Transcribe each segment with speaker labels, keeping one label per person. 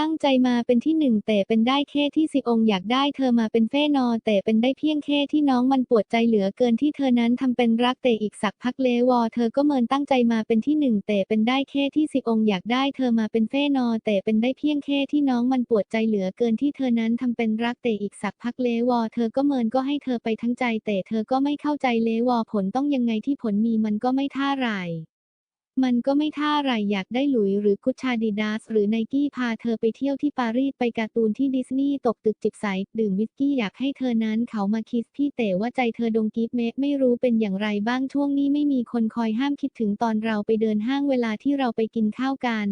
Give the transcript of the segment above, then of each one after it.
Speaker 1: ตั้งใจมาเป็นที่หนึ่งแต่เป็นได้แค่ที่สิองค์อยากได้เธอมาเป็นเฟ่นอแต่เป็นได้เพียงแค่ที่น้องมันปวดใจเหลือเกินที่เธอนั้นทำเป็นรักแต่อีกสักพักเลวอเธอก็เมินตั้งใจมาเป็นที่หนึ่งแต่เป็นได้แค่ที่สิองค์อยากได้เธอมาเป็นเฟ่นอแต่เป็นได้เพียงแค่ที่น้องมันปวดใจเหลือเกินที่เธอนั้นทำเป็นรักแต่อีกสักพักเลวอเธอก็เมินก็ให้เธอไปทั้งใจแต่เธอก็ไม่เข้าใจเลวอผลต้องยังไงที่ผลมีมันก็ไม่ท่าไหร่ มันก็ไม่ท่าไรอยากได้หลุยหรือกุชชาดิดาส หรือไนกี้พาเธอไปเที่ยวที่ปารีสไปการ์ตูนที่ดิสนีย์ตกตึกจิบใสดื่มวิสกี้อยากให้เธอนั้นเขามาคิสพี่แต่ว่าใจเธอดงกิฟเมไม่รู้เป็นอย่างไรบ้างช่วงนี้ไม่มีคนคอยห้ามคิดถึงตอนเราไปเดินห้างเวลาที่เราไปกินข้าวกัน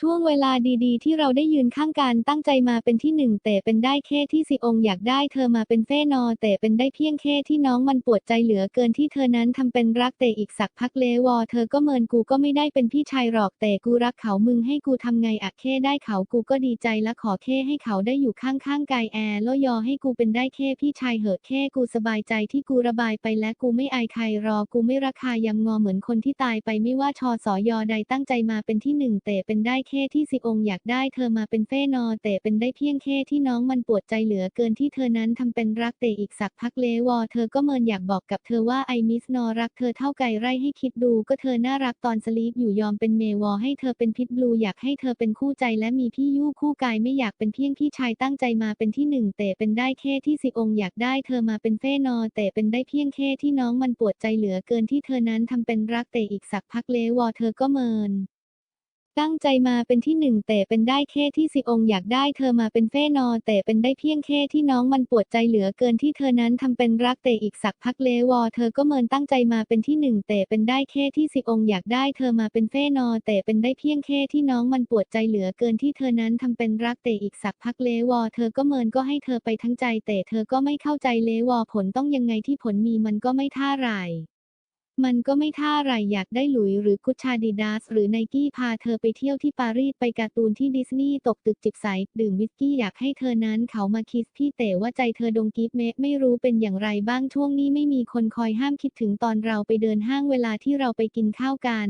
Speaker 1: ช่วงเวลาดีๆ ที่เราได้ยืนข้างกันตั้งใจมาเป็นที่หนึ่งแต่เป็นได้แค่ที่สิองค์อยากได้เธอมาเป็นเฟ่นอแต่เป็นได้เพียงแค่ที่น้องมันปวดใจเหลือเกินที่เธอนั้นทำเป็นรักแต่อีกสักพักเลวอเธอก็เมินกูก็ไม่ได้เป็นพี่ชายหรอกแต่กูรักเขามึงให้กูทำไงอะแค่ได้เขากูก็ดีใจและขอแค่ให้เขาได้อยู่ข้างๆกายแอร์แล้วยอให้กูเป็นได้แค่พี่ชายเหอะแค่กูสบายใจที่กูระบายไปและกูไม่อายใครรอกูไม่ราคายำงอเหมือนคนที่ตายไปไม่ว่าชอสอยอใดตั้งใจมาเป็นที่หนึ่งแต่เป็นได้แค่ที่สิองค์อยากได้เธอมาเป็นเฟ่นอ แต่เป็นได้เพียงแค่ที่น้องมันปวดใจเหลือเกินที่เธอนั้นทำเป็นรักแต่อีกสักพักเลวอเธอก็เมินอยากบอกกับเธอว่าไอมิสนอรักเธอเท่าไก่ไร่ให้คิดดูก็เธอน่ารักตอนสลีปอยู่ยอมเป็นเมวอให้เธอเป็นพิทบลูอยากให้เธอเป็นคู่ใจและมีพี่ยู่คู่กายไม่อยากเป็นเพียงพี่ชายตั้งใจมาเป็นที่หนึ่งแต่เป็นได้แค่ที่สิองค์อยากได้เธอมาเป็นเฟ่นอ แต่เป็นได้เพียงแค่ที่น้องมันปวดใจเหลือเกินที่เธอนั้นทำเป็นรักแต่อีกสักพักเลวอเธอก็เมิน ตั้งใจมาเป็นที่หนึ่งแต่เป็นได้แค่ที่สิองค์อยากได้เธอมาเป็นเฟ่นอแต่เป็นได้เพียงแค่ที่น้องมันปวดใจเหลือเกินที่เธอนั้นทำเป็นรักแต่อีกสักพักเลวอเธอก็เมินตั้งใจมาเป็นที่หนึ่งแต่เป็นได้แค่ที่สิองค์อยากได้เธอมาเป็นเฟ่นอแต่เป็นได้เพียงแค่ที่น้องมันปวดใจเหลือเกินที่เธอนั้นทำเป็นรักแต่อีกสักพักเลวอเธอก็เมินก็ให้เธอไปทั้งใจแต่เธอก็ไม่เข้าใจเลวอผลต้องยังไงที่ผลมีมันก็ไม่ท่าไหร่ มันก็ไม่ท่าไรอยากได้หลุยหรือกุชชาดิดาส หรือไนกี้พาเธอไปเที่ยวที่ปารีสไปการ์ตูนที่ดิสนีย์ตกตึกจิบใสดื่มวิสกี้อยากให้เธอนั้นเขามาคิสพี่เต๋ว่าใจเธอดงกิฟเมะไม่รู้เป็นอย่างไรบ้างช่วงนี้ไม่มีคนคอยห้ามคิดถึงตอนเราไปเดินห้างเวลาที่เราไปกินข้าวกัน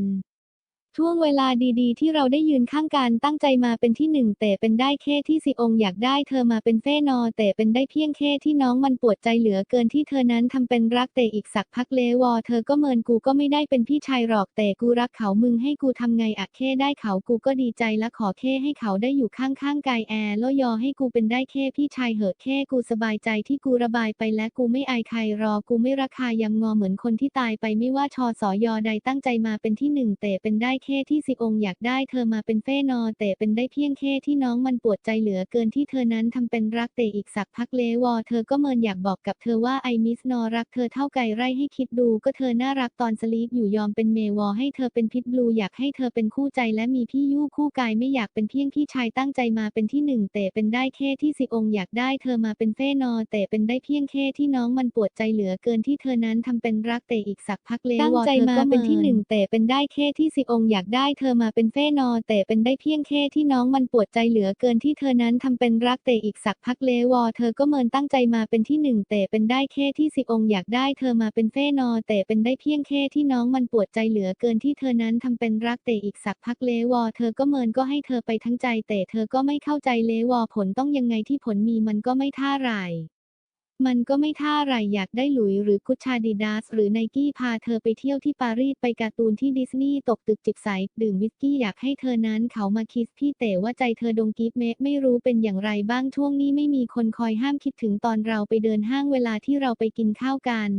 Speaker 1: ช่วงเวลาดีๆ ที่เราได้ยืนข้างกันตั้งใจมาเป็นที่หนึ่งแต่เป็นได้แค่ที่สิองค์อยากได้เธอมาเป็นเฟ่นอแต่เป็นได้เพียงแค่ที่น้องมันปวดใจเหลือเกินที่เธอนั้นทำเป็นรักแต่อีกสักพักเลวอเธอก็เมินกูก็ไม่ได้เป็นพี่ชายหรอกแต่กูรักเขามึงให้กูทำไงอะแค่ได้เขากูก็ดีใจและขอแค่ให้เขาได้อยู่ข้างๆกายแอร์แล้วยอให้กูเป็นได้แค่พี่ชายเหอะแค่กูสบายใจที่กูระบายไปและกูไม่อายใครรอกูไม่ราคายำงอเหมือนคนที่ตายไปไม่ว่าชอสอยอใดตั้งใจมาเป็นที่หนึ่งแต่เป็นได้แค่ที่สิองค์อยากได้เธอมาเป็นเฟ่นอแต่เป็นได้เพียงแค่ที่น้องมันปวดใจเหลือเกินที่เธอนั้นทำเป็นรักแต่อีกสักพักเลวอเธอก็เมินอยากบอกกับเธอว่าไอมิสนอรักเธอเท่าไก่ไร่ให้คิดดูก็เธอน่ารักตอนสลีปอยู่ยอมเป็นเมวอให้เธอเป็นพิทบลูอยากให้เธอเป็นคู่ใจและมีพี่ยู่คู่กายไม่อยากเป็นเพียงพี่ชายตั้งใจมาเป็นที่หนึ่งแต่เป็นได้แค่ที่สิองค์อยากได้เธอมาเป็นเฟ่นอแต่เป็นได้เพียงแค่ที่น้องมันปวดใจเหลือเกินที่เธอนั้นทำเป็นรักแต่อีกสักพักเลวอ
Speaker 2: ตั้งใจมาเป็นที่หนึ่ง
Speaker 1: แต่เป็นได้แค่ที่สิองค์อยากได้เธอมาเป็นเฟ่นอแต่เป็นได้เพียงแค่ที่น้องมันปวดใจเหลือเกินที่เธอนั้นทำเป็นรักแต่อีกสักพักเลวอเธอก็เมินตั้งใจมาเป็นที่หนึ่งแต่เป็นได้แค่ที่สิองค์อยากได้เธอมาเป็นเฟ่นอแต่เป็นได้เพียงแค่ที่น้องมันปวดใจเหลือเกินที่เธอนั้นทำเป็นรักแต่อีกสักพักเลวอเธอก็เมินก็ให้เธอไปทั้งใจแต่เธอก็ไม่เข้าใจเลวอผลต้องยังไงที่ผลมีมันก็ไม่ท่าไหร่ มันก็ไม่ท่าไรอยากได้หลุยหรือกุชชาดิดาส หรือไนกี้พาเธอไปเที่ยวที่ปารีสไปการ์ตูนที่ดิสนีย์ตกตึกจิบใสดื่มวิสกี้อยากให้เธอนั้นเขามาคิสพี่เต๋ว่าใจเธอดงกิฟเมะไม่รู้เป็นอย่างไรบ้างช่วงนี้ไม่มีคนคอยห้ามคิดถึงตอนเราไปเดินห้างเวลาที่เราไปกินข้าวกัน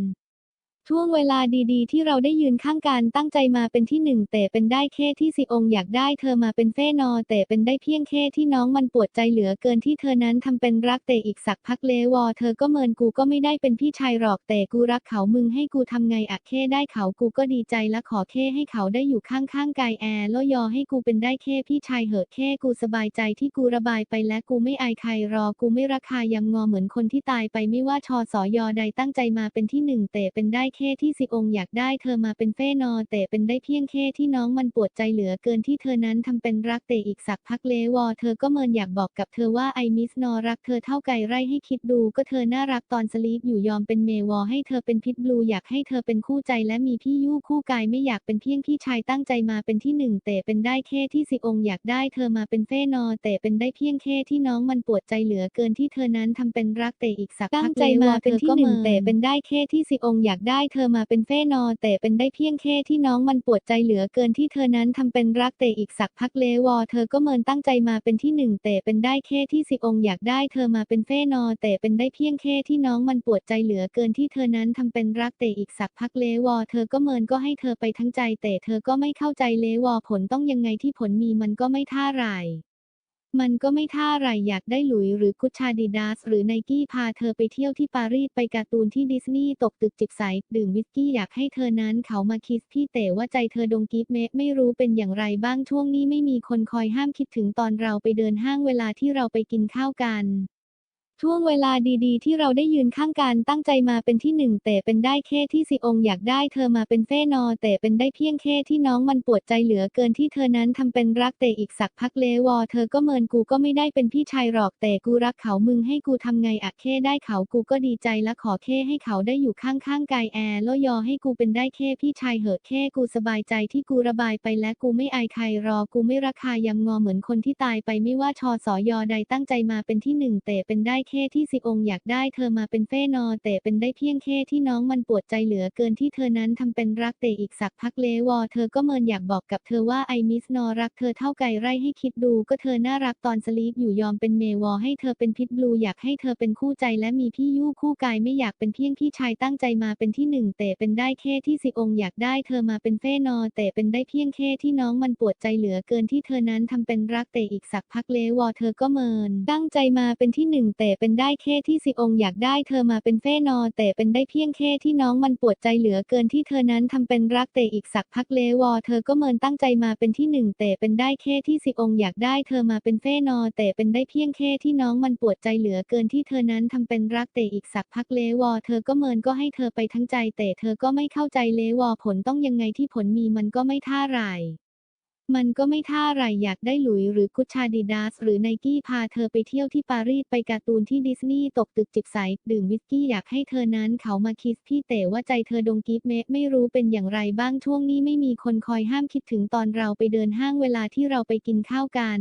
Speaker 1: ช่วงเวลาดีๆ ที่เราได้ยืนข้างกันตั้งใจมาเป็นที่หนึ่งแต่เป็นได้แค่ที่สิองค์อยากได้เธอมาเป็นเฟ่นอแต่เป็นได้เพียงแค่ที่น้องมันปวดใจเหลือเกินที่เธอนั้นทำเป็นรักแต่อีกสักพักเลวอเธอก็เมินกูก็ไม่ได้เป็นพี่ชายหรอกแต่กูรักเขามึงให้กูทำไงอะแค่ได้เขากูก็ดีใจและขอแค่ให้เขาได้อยู่ข้างๆกายแอร์แล้วยอให้กูเป็นได้แค่พี่ชายเหอะแค่กูสบายใจที่กูระบายไปและกูไม่อายใครรอกูไม่ราคายำงอเหมือนคนที่ตายไปไม่ว่าชอสอยอใดตั้งใจมาเป็นที่หนึ่งแต่เป็นได้แค่ที่ซิองอยากได้เธอมาเป็นเฟ่นอแต่เป็นได้เพียงแค่ที่น้องมันปวดใจเหลือเกินที่เธอนั้นทำเป็นรักแต่อีกสักพักเลวอเธอก็เมินอยากบอกกับเธอว่าไอมิสนอรักเธอเท่าไก่ไร่ให้คิดดูก็เธอน่ารักตอนสลีปอยู่ยอมเป็นเมวอให้เธอเป็นพิษบลูอยากให้เธอเป็นคู่ใจและมีพี่ยู่คู่กายไม่อยากเป็นเพียงพี่ชายตั้งใจมาเป็นที่หนึ่งแต่เป็นได้แค่ที่ซิองอยากได้เธอมาเป็นเฟ่นอแต่เป็นได้เพียงแค่ที่น้องมันปวดใจเหลือเกินที่เธอนั้นทำเป็นรักแต่อีกสักตั้พังกใจเลวมาอเป็นเธอที่ก็หนึ่งเมินแต่เป็นได้แค่ที่ซิองอยากได้เธอมาเป็นเฟ่นอแต่เป็นได้เพียงแค่ที่น้องมันปวดใจเหลือเกินที่เธอนั้นทำเป็นรักแต่อีกสักพักเลวอเธอก็เมินตั้งใจมาเป็นที่หนึ่งแต่เป็นได้แค่ที่ซิองอยากได้เธอมาเป็นเฟ่นอแต่เป็นได้เพียงแค่ที่น้องมันปวดใจเหลือเกินที่เธอนั้นทำเป็นรักแต่อีกสักพักเลวอเธอก็เมินก็ให้เธอไปทั้งใจแต่เธอก็ไม่เข้าใจเลวอผลต้องยังไงที่ผลมีมันก็ไม่ท่าไหร่ มันก็ไม่ท่าไรอยากได้หลุยหรือกุชชาดิดาส หรือไนกี้พาเธอไปเที่ยวที่ปารีสไปการ์ตูนที่ดิสนีย์ตกตึกจิบใสดื่มวิสกี้อยากให้เธอนั้นเขามาคิสพี่แต่ว่าใจเธอดงกิฟเมะไม่รู้เป็นอย่างไรบ้างช่วงนี้ไม่มีคนคอยห้ามคิดถึงตอนเราไปเดินห้างเวลาที่เราไปกินข้าวกัน ช่วงเวลาดีๆ ที่เราได้ยืนข้างกันตั้งใจมาเป็นที่หนึ่งแต่เป็นได้แค่ที่ซิองอยากได้เธอมาเป็นเฟ่นอแต่เป็นได้เพียงแค่ที่น้องมันปวดใจเหลือเกินที่เธอนั้นทำเป็นรักแต่อีกสักพักเลวอเธอก็เมินกูก็ไม่ได้เป็นพี่ชายหรอกแต่กูรักเขามึงให้กูทำไงอะแค่ได้เขากูก็ดีใจและขอแค่ให้เขาได้อยู่ข้างๆกายแอร์แล้วยอให้กูเป็นได้แค่พี่ชายเหอะแค่กูสบายใจที่กูระบายไปและกูไม่อายใครรอกูไม่ราคายำงอเหมือนคนที่ตายไปไม่ว่าชอสอยอใดตั้งใจมาเป็นที่หนึ่งแต่เป็นได้แค่ที่ซิองอยากได้เธอมาเป็นเฟ่นอแต่เป็นได้เพียงแค่ที่น้องมันปวดใจเหลือเกินที่เธอนั้นทำเป็นรักแต่อีกสักพักเลวอเธอก็เมินอยากบอกกับเธอว่าไอมิสนอรักเธอเท่าไก่ไร่ให้คิดดูก็เธอน่ารักตอนสลีปอยู่ยอมเป็นเมวอให้เธอเป็นพิษบลูอยากให้เธอเป็นคู่ใจและมีพี่ยู่คู่กายไม่อยากเป็นเพียงพี่ชายตั้งใจมาเป็นที่หนึ่งแต่เป็นได้แค่ที่ซิองอยากได้เธอมาเป็นเฟ่นอแต่เป็นได้เพียงแค่ที่น้องมันปวดใจเหลือเกินที่เธอนั้นทำเป็นรักแต่อีกสักพักเลวอเธอก็เมินตั้งใจมาเป็นที่หนึ่งแต่เป็นได้แค่ที่ซิองค์อยากได้เธอมาเป็นเฟ่นอแต่เป็นได้เพียงแค่ที่น้องมันปวดใจเหลือเกินที่เธอนั้นทำเป็นรักแต่อีกสักพักเลวอเธอก็เมินตั้งใจมาเป็นที่หนึ่งแต่เป็นได้แค่ที่ซิองค์อยากได้เธอมาเป็นเฟ่นอแต่เป็นได้เพียงแค่ที่น้องมันปวดใจเหลือเกินที่เธอนั้นทำเป็นรักแต่อีกสักพักเลวอเธอก็เมินก็ให้เธอไปทั้งใจแต่เธอก็ไม่เข้าใจเลวอผลต้องยังไงที่ผลมีมันก็ไม่ท่าไหร่ มันก็ไม่ท่าไรอยากได้หลุยหรือกุชชาดิดาส หรือไนกี้พาเธอไปเที่ยวที่ปารีสไปการ์ตูนที่ดิสนีย์ตกตึกจิบใสดื่มวิสกี้อยากให้เธอนั้นเขามาคิสพี่เต๋ว่าใจเธอดงกิฟเมะไม่รู้เป็นอย่างไรบ้างช่วงนี้ไม่มีคนคอยห้ามคิดถึงตอนเราไปเดินห้างเวลาที่เราไปกินข้าวกัน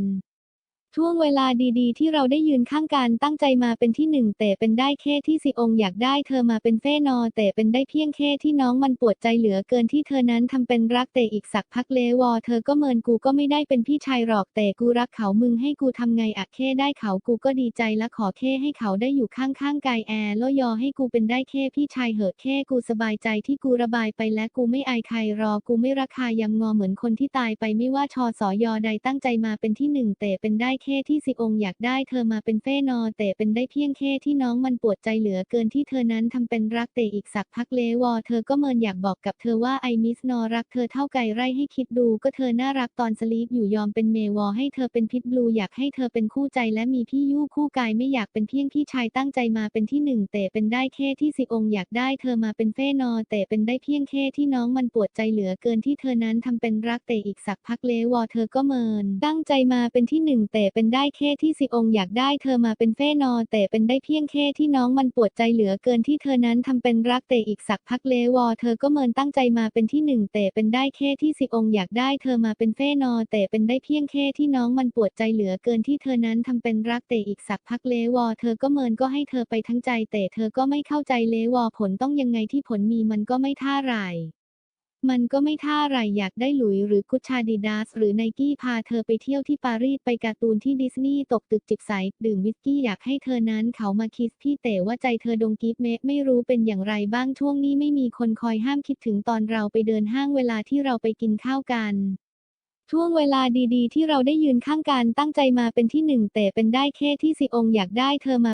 Speaker 1: ช่วงเวลาดีๆ ที่เราได้ยืนข้างกันตั้งใจมาเป็นที่หนึ่งแต่เป็นได้แค่ที่ซิองอยากได้เธอมาเป็นเฟ่นอแต่เป็นได้เพียงแค่ที่น้องมันปวดใจเหลือเกินที่เธอนั้นทำเป็นรักแต่อีกสักพักเลวอเธอก็เมินกูก็ไม่ได้เป็นพี่ชายหรอกแต่กูรักเขามึงให้กูทำไงอะแค่ได้เขากูก็ดีใจและขอแค่ให้เขาได้อยู่ข้างๆกายแอร์แล้วยอให้กูเป็นได้แค่พี่ชายเหอะแค่กูสบายใจที่กูระบายไปและกูไม่อายใครรอกูไม่ราคายำงงอเหมือนคนที่ตายไปไม่ว่าชอสอยอใดตั้งใจมาเป็นที่หนึ่งแต่เป็นได้แค่ที่ซิองอยากได้เธอมาเป็นเฟ่นอแต่เป็นได้เพียงแค่ที่น้องมันปวดใจเหลือเกินที่เธอนั้นทำเป็นรักแต่อีกสักพักเลวอเธอก็เมินอยากบอกกับเธอว่าไอมิสนอรักเธอเท่าไก่ไร่ให้คิดดูก็เธอน่ารักตอนสลีปอยู่ยอมเป็นเมวอให้เธอเป็นพิษบลูอยากให้เธอเป็นคู่ใจและมีพี่ยู่คู่กายไม่อยากเป็นเพียงพี่ชายตั้งใจมาเป็นที่หนึ่งแต่เป็นได้แค่ที่ซิองอยากได้เธอมาเป็นเฟ่นอแต่เป็นได้เพียงแค่ที่น้องมันปวดใจเหลือเกินที่เธอนั้นทำเป็นรักแต่อีกสักพักเลวอเธอก็เมิน ตั้งใจมาเป็นที่หนึ่งแต่เป็นได้แค่ที่ซิองอยากได้เธอมาเป็นเฟ่นอแต่เป็นได้เพียงแค่ที่น้องมันปวดใจเหลือเกินที่เธอนั้นทำเป็นรักแต่อีกสักพักเลวอเธอก็เมินตั้งใจมาเป็นที่หนึ่งแต่เป็นได้แค่ที่ซิองอยากได้เธอมาเป็นเฟ่นอแต่เป็นได้เพียงแค่ที่น้องมันปวดใจเหลือเกินที่เธอนั้นทำเป็นรักแต่อีกสักพักเลวอเธอก็เมินก็ให้เธอไปทั้งใจแต่เธอก็ไม่เข้าใจเลวอผลต้องยังไงที่ผลมีมันก็ไม่ท่าไหร่ มันก็ไม่ท่าไรอยากได้หลุยหรือกุชชาดิดาส หรือไนกี้พาเธอไปเที่ยวที่ปารีสไปการ์ตูนที่ดิสนีย์ตกตึกจิบใสดื่มวิสกี้อยากให้เธอนั้นเขามาคิสพี่แต่ว่าใจเธอดงกิฟเมะไม่รู้เป็นอย่างไรบ้างช่วงนี้ไม่มีคนคอยห้ามคิดถึงตอนเราไปเดินห้างเวลาที่เราไปกินข้าวกันช่วงเวลาดีๆ ที่เราได้ยืนข้างกันตั้งใจมาเป็นที่หนึ่งแต่เป็นได้แค่ที่ซิองอยากได้เธอมา